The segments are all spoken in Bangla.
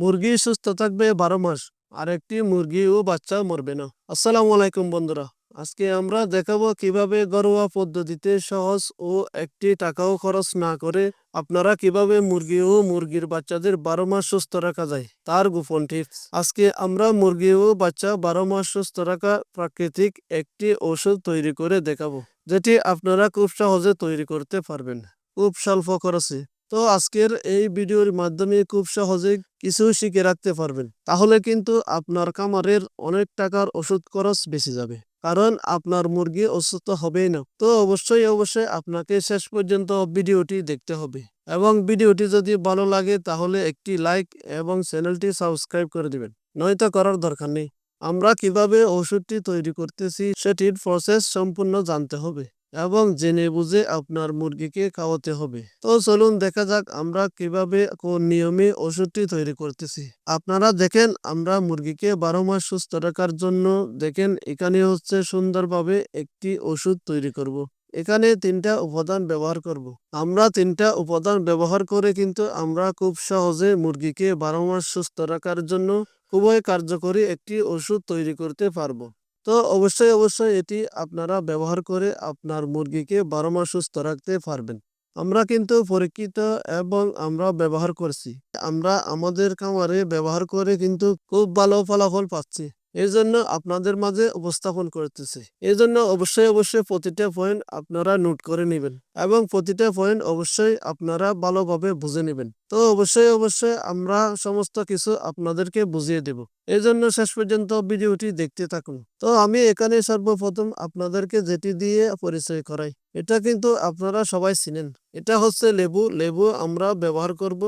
মুরগি সুস্থ থাকবে বারো মাস আর একটি মুরগিও বাচ্চা মরবে না। আসসালামু আলাইকুম বন্ধুরা, আজকে আমরা দেখাবো কীভাবে ঘরোয়া পদ্ধতিতে সহজ ও একটি টাকাও খরচ না করে আপনারা কীভাবে মুরগি ও মুরগির বাচ্চাদের বারো মাস সুস্থ রাখা যায়, তার গোপন টিপস। আজকে আমরা মুরগি ও বাচ্চা বারো মাস সুস্থ রাখা প্রাকৃতিক একটি ঔষধ তৈরি করে দেখাবো, যেটি আপনারা খুব সহজে তৈরি করতে পারবেন। খুব স্বল্প খরচে। তো আজকের এই ভিডিওর মাধ্যমে খুব সহজে কিছু শিখে রাখতে পারবেন। তাহলে কিন্তু আপনার খামারের অনেক টাকার ওষুধ খরচ বেঁচে যাবে, কারণ আপনার মুরগি অসুস্থ হবেই না। তো অবশ্যই অবশ্যই আপনাকে শেষ পর্যন্ত ভিডিওটি দেখতে হবে এবং ভিডিওটি যদি ভালো লাগে তাহলে একটি লাইক এবং চ্যানেলটি সাবস্ক্রাইব করে দিবেন। নয়তো করার দরকার নেই। আমরা কীভাবে ওষুধটি তৈরি করতেছি সেটির প্রসেস সম্পূর্ণ জানতে হবে। এবং জেনে বুঝে আপনার মুরগিকে খাওয়াতে হবে তো চলুন দেখা যাক আমরা কীভাবে কোন নিয়মে ওষুধটি তৈরি করতেছি আপনারা দেখেন, আমরা মুরগিকে বারো মাস সুস্থ রাখার জন্য দেখেন, এখানে হচ্ছে সুন্দরভাবে একটি ওষুধ তৈরি করব। এখানে তিনটা উপাদান ব্যবহার করব। আমরা তিনটা উপাদান ব্যবহার করে কিন্তু আমরা খুব সহজে মুরগিকে বারো মাস সুস্থ রাখার জন্য খুবই কার্যকরী একটি ওষুধ তৈরি করতে পারব তো অবশ্যই অবশ্যই এটি আপনারা ব্যবহার করে আপনার মুরগিকে বারো মাস সুস্থ রাখতে পারবেন। আমরা কিন্তু পরীক্ষিত এবং আমরা ব্যবহার করছি। আমরা আমাদের খামারে ব্যবহার করে কিন্তু খুব ভালো ফলাফল পাচ্ছি। এই জন্য আপনাদের মাঝে উপস্থাপন করতেছি। এই জন্য অবশ্যই অবশ্যই প্রতিটা পয়েন্ট আপনারা নোট করে নেবেন এবং প্রতিটা পয়েন্ট অবশ্যই আপনারা ভালোভাবে বুঝে নেবেন। তো অবশ্যই অবশ্যই আমরা সমস্ত কিছু আপনাদেরকে বুঝিয়ে দেব। এই জন্য শেষ পর্যন্ত ভিডিওটি দেখতে থাকুন। তো আমি এখানে সর্বপ্রথম আপনাদেরকে যেটি দিয়ে পরিচয় করাই, এটা কিন্তু আপনারা সবাই চিনেন। এটা হচ্ছে লেবু। লেবু আমরা ব্যবহার করব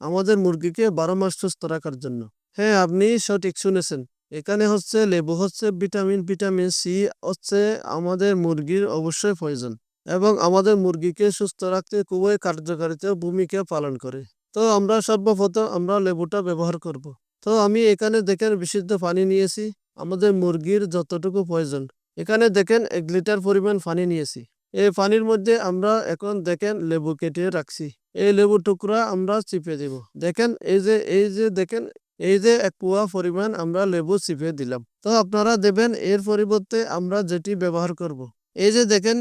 আমাদের মুরগিকে বারো মাস সুস্থ রাখার জন্য। হ্যাঁ আপনি সঠিক শুনেছেন। এখানে হচ্ছে লেবু হচ্ছে ভিটামিন ভিটামিন সি হচ্ছে আমাদের মুরগির অবশ্যই প্রয়োজন এবং আমাদের মুরগিকে সুস্থ রাখতে খুবই কার্যকারিতা ভূমিকা পালন করে। তো আমরা সর্বপ্রথম আমরা লেবুটা ব্যবহার করব। তো আমি এখানে দেখেন বিশুদ্ধ পানি নিয়েছি, আমাদের মুরগির যতটুকু প্রয়োজন এখানে দেখেন এক লিটার পরিমাণ পানি নিয়েছি। এই পানির মধ্যে আমরা এখন দেখেন লেবু কেটে রাখছি। এই লেবু টুকরা আমরা চিপে দেব। দেখেন এই যে এই যে দেখেন এই যে এক পোয়া পরিমাণ আমরা লেবু চিপে দিলাম। তো আপনারা দেবেন, এর পরিবর্তে আমরা যেটি ব্যবহার করব। এই যে দেখেন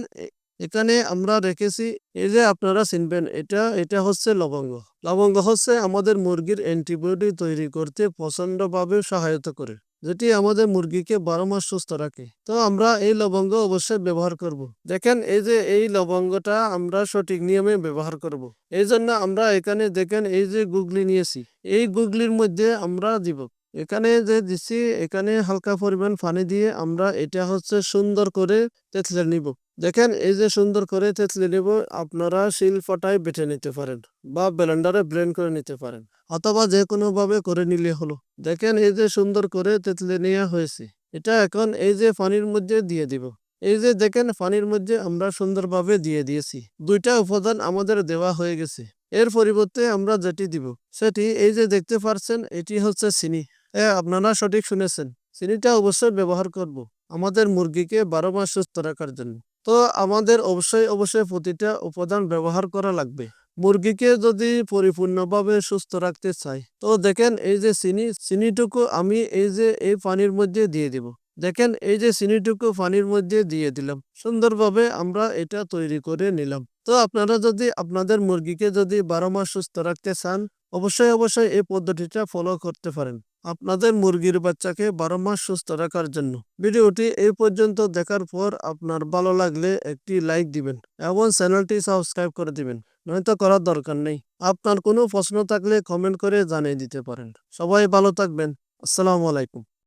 এখানে আমরা রেখেছি, এই যে আপনারা চিনবেন, এটা এটা হচ্ছে লবঙ্গ। লবঙ্গ হচ্ছে আমাদের মুরগির অ্যান্টিবায়োটিক তৈরি করতে প্রচণ্ডভাবে সহায়তা করে। যেটি আমাদের মুরগিকে বারো মাস সুস্থ রাখে। তো আমরা এই লবঙ্গ অবশ্যই ব্যবহার করব। দেখেন, এই যে এই লবঙ্গটা আমরা সঠিক নিয়মে ব্যবহার করব। এই জন্য আমরা এখানে দেখেন, এই যে গুগলি নিয়েছি। এই গুগলির মধ্যে আমরা দিব। এখানে যে দিচ্ছি, এখানে হালকা পরিমাণ পানি দিয়ে আমরা এটা হচ্ছে সুন্দর করে তেতলে নিব। দেখেন, এই যে সুন্দর করে তেতলে নিব, আপনারা শিল ফটায় বেটে নিতে পারেন বা ব্লেন্ডারে ব্লেন্ড করে নিতে পারেন। অথবা যে কোনো ভাবে করে নিলে হলো। দেখেন এই যে সুন্দর করে তেতলে নেওয়া হয়েছে। এটা এখন এই যে পানির মধ্যে দিয়ে দিব। এই যে দেখেন পানির মধ্যে আমরা সুন্দরভাবে দিয়ে দিয়েছি। দুইটা উপাদান আমাদের দেওয়া হয়ে গেছে। এর পরিবর্তে আমরা যেটি দিব, সেটি এই যে দেখতে পারছেন, এটি হচ্ছে চিনি। হ্যাঁ আপনারা সঠিক শুনেছেন। চিনিটা অবশ্যই ব্যবহার করব। আমাদের মুরগিকে বারো মাস সুস্থ রাখার জন্য। তো আমাদের অবশ্যই অবশ্যই প্রতিটা উপাদান ব্যবহার করা লাগবে। মুরগিকে যদি পরিপূর্ণভাবে সুস্থ রাখতে চাই তো দেখেন এই যে চিনি, চিনিটুকু আমি এই যে এই পানির মধ্যে দিয়ে দিব। দেখেন এই যে চিনিটুকু পানির মধ্যে দিয়ে দিলাম, সুন্দরভাবে আমরা এটা তৈরি করে নিলাম। তো আপনারা যদি আপনাদের মুরগিকে যদি বারো মাস সুস্থ রাখতে চান, অবশ্যই অবশ্যই এই পদ্ধতিটা ফলো করতে পারেন। আপনাদের মুরগির বাচ্চাকে বারো মাস সুস্থ রাখার জন্য। ভিডিওটি এই পর্যন্ত দেখার পর আপনার ভালো লাগলে একটি লাইক দিবেন এবং চ্যানেলটি সাবস্ক্রাইব করে দিবেন, নয়তো করার দরকার নেই। আপনার কোনো প্রশ্ন থাকলে কমেন্ট করে জানিয়ে দিতে পারেন। সবাই ভালো থাকবেন। আসসালামু আলাইকুম।